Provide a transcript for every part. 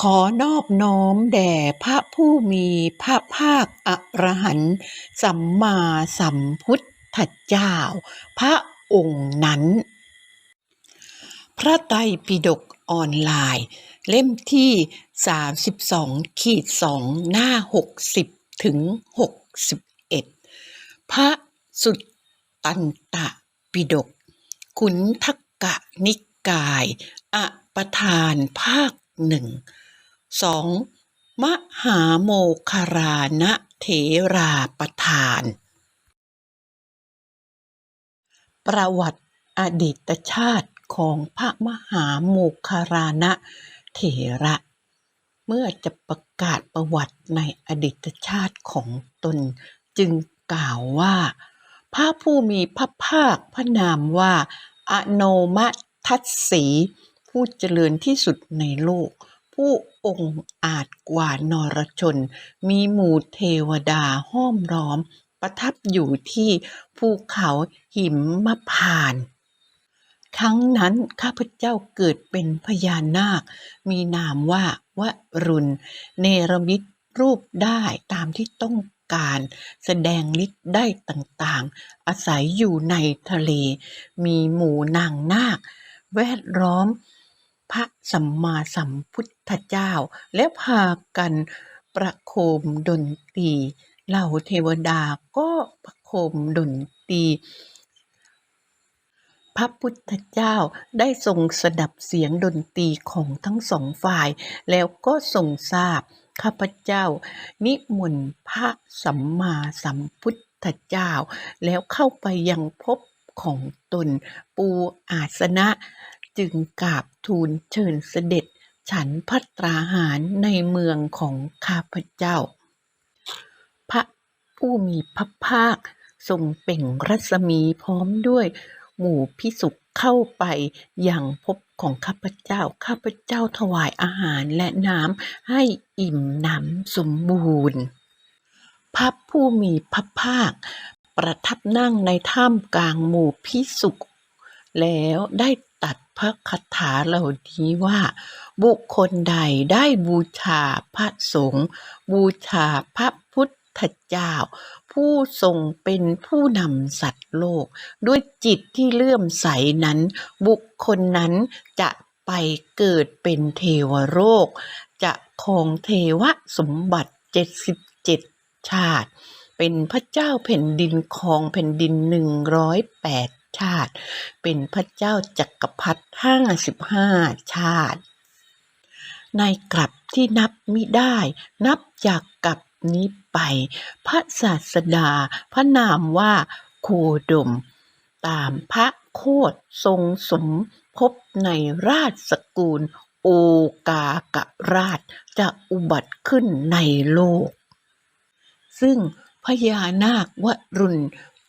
ขอนอบน้อมแด่พระผู้มีพระภาคอรหันต์สัมมาสัมพุทธเจ้า พระองค์นั้น พระไตรปิฎกออนไลน์ เล่มที่ 32ขีด2หน้า 60 ถึง 61 พระสุตตันตปิฎกขุนทักกะนิกาย อปทานภาคหนึ่ง สองมหาโมคารานะเถราประธาน ประวัติอดีตชาติของพระมหาโมคารานะเถระ เมื่อจะประกาศประวัติในอดีตชาติของตนจึงกล่าวว่า พระผู้มีพระภาคพระนามว่า อโนมทัสสี ผู้เจริญที่สุดในโลก ผู้ องค์อาจกว่านรชน มีหมู่เทวดาห้อมล้อม ประทับอยู่ที่ภูเขาหิมพานต์ครั้งนั้นข้าพเจ้าเกิดเป็นพญานาค มีนามว่าวรุณ เนรมิตรูปได้ตามที่ต้องการแสดงฤทธิ์ได้ต่างๆ อาศัยอยู่ในทะเล มีหมู่นางนาค แวดล้อม พระสัมมาสัมพุทธเจ้า และพากันประโคมดนตรีเหล่าเทวดาก็ประโคมดนตรีพระพุทธเจ้าได้ทรงสดับเสียงดนตรีของทั้งสองฝ่าย แล้วก็ทรงทราบข้าพเจ้า นิมนต์พระสัมมาสัมพุทธเจ้า แล้วเข้าไปยังภพของตนปูอาสนะ จึงกราบทูลเชิญเสด็จ ฉันพัตตราหารในเมืองของข้าพเจ้า พระผู้มีพระภาคทรงเป่งรัศมีพร้อมด้วย หมู่พิสุขเข้าไปอย่างภพของข้าพเจ้า ข้าพเจ้าถวายอาหารและน้ำให้อิ่มหนำสมบูรณ์ พระผู้มีพระภาค ประทับนั่งในท่ามกลางหมู่พิสุขแล้วได้ ตัดพระคาถาเหล่านี้ว่า บุคคลใดได้บูชาพระสงฆ์บูชาพระพุทธเจ้า ผู้ทรงเป็นผู้นำสัตว์โลก ด้วยจิตที่เลื่อมใสนั้น บุคคลนั้นจะไปเกิดเป็นเทวโลกจะครองเทวสมบัติเจ็ดสิบเจ็ดชาติ เป็นพระเจ้าแผ่นดินครองแผ่นดินหนึ่งร้อยแปด ชาติ เป็นพระเจ้าจักรพรรดิห้าสิบห้าชาติ ในกลับที่นับมิได้ นับจากกลับนี้ไป พระศาสดา พระนามว่าโคดม ตามพระโคดทรงสมภพในราชสกุลโอกากราชจะอุบัติขึ้นในโลก ซึ่งพญานาควรุณ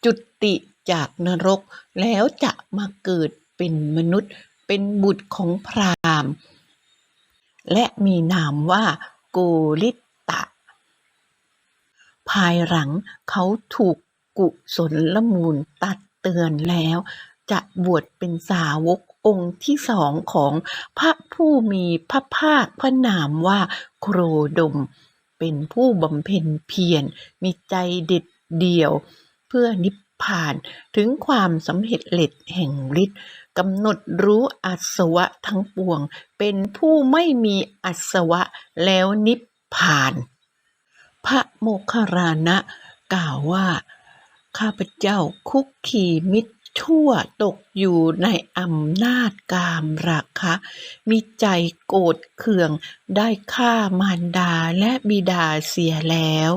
จุติ จากนรก แล้วจะมาเกิดเป็นมนุษย์ เป็นบุตรของพราหมณ์ และมีนามว่าโกริตตะ ภายหลังเขาถูกกุศลละมูลตัดเตือนแล้ว จะบวชเป็นสาวกองค์ที่สองของพระผู้มีพระภาคพระนามว่าโครดม เป็นผู้บำเพ็ญเพียรมีใจเด็ดเดี่ยว เพื่อนิพ พานถึงความสำเร็จเล็จแห่งฤทธิ์กำหนดรู้อาสวะทั้งปวง เป็นผู้ไม่มีอาสวะแล้วนิพพาน พระโมคคัลลานะกล่าวว่า ข้าพเจ้าคุกคีมิตรชั่วตกอยู่ในอำนาจกามราคะ มีใจโกรธเคืองได้ฆ่ามารดาและบิดาเสียแล้ว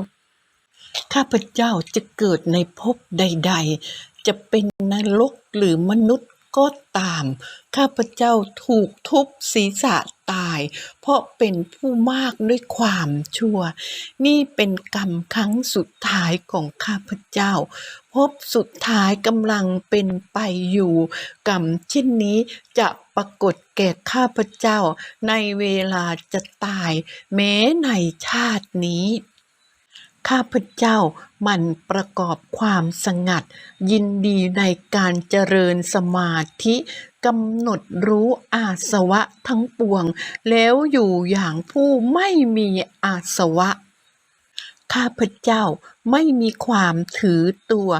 ข้าพเจ้าจะเกิดในภพใด ๆ จะเป็นนรกหรือมนุษย์ก็ตาม ข้าพเจ้าถูกทุบศีรษะตาย เพราะเป็นผู้มากด้วยความชั่ว นี่เป็นกรรมครั้งสุดท้ายของข้าพเจ้า พบสุดท้ายกำลังเป็นไปอยู่ กรรมเช่นนี้จะปรากฏแก่ข้าพเจ้าในเวลาจะตาย แม้ในชาตินี้ ข้าพเจ้ามันประกอบความสงัด ยินดีในการเจริญสมาธิกำหนดรู้อาสวะทั้งปวง แล้วอยู่อย่างผู้ไม่มีอาสวะ ข้าพเจ้าไม่มีความถือตัว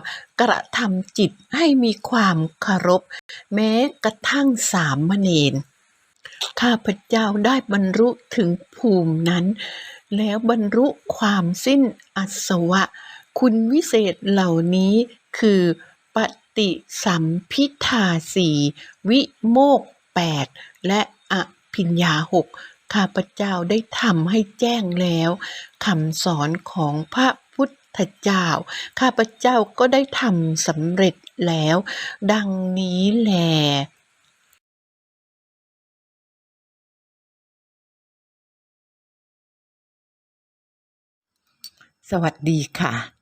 กระทำจิตให้มีความเคารพ แม้กระทั่งสามเณรข้าพเจ้าได้บรรลุถึงภูมินั้น แล้วบรรลุความสิ้นอาสวะ คุณวิเศษเหล่านี้คือปฏิสัมพิทาสีวิโมกแปดและอภิญญาหกข้าพเจ้าได้ทำให้แจ้งแล้วคำสอนของพระพุทธเจ้า ข้าพเจ้าก็ได้ทำสำเร็จแล้ว ดังนี้แล สวัสดีค่ะ